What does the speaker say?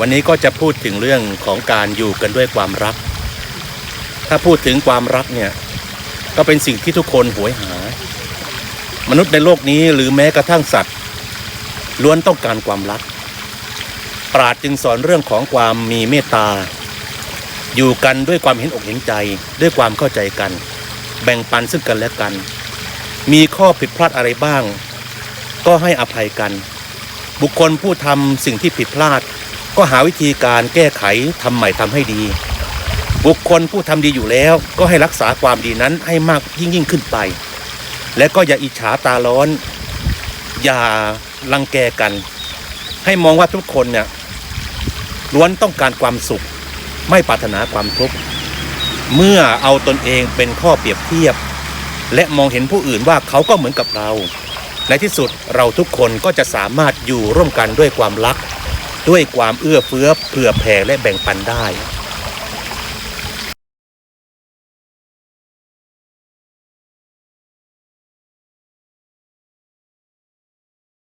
วันนี้ก็จะพูดถึงเรื่องของการอยู่กันด้วยความรัก ถ้าพูดถึงความรักเนี่ยก็เป็นสิ่งที่ทุกคนหวยหา มนุษย์ในโลกนี้หรือแม้กระทั่งสัตว์ ล้วนต้องการความรัก ปราดจึงสอนเรื่องของความมีเมตตา อยู่กันด้วยความเห็นอกเห็นใจ ด้วยความเข้าใจกัน แบ่งปันซึ่งกันและกัน มีข้อผิดพลาดอะไรบ้าง ก็ให้อภัยกัน บุคคลผู้ทำสิ่งที่ผิดพลาด ก็หาวิธีการแก้ไขทำใหม่ทำให้ดี บุคคลผู้ทำดีอยู่แล้ว ก็ให้รักษาความดีนั้นให้มากยิ่งยิ่งขึ้นไป และก็อย่าอิจฉาตาร้อน อย่ารังแกกัน ให้มองว่าทุกคนเนี่ยล้วนต้องการความสุข ไม่ปรารถนาความทุกข์เมื่อเอาตนเองเป็นข้อเปรียบเทียบ และมองเห็นผู้อื่นว่าเขาก็เหมือนกับเรา ในที่สุดเราทุกคนก็จะสามารถอยู่ร่วมกันด้วยความรัก ด้วยความเอื้อเฟื้อเผื่อแผ่และแบ่งปันได้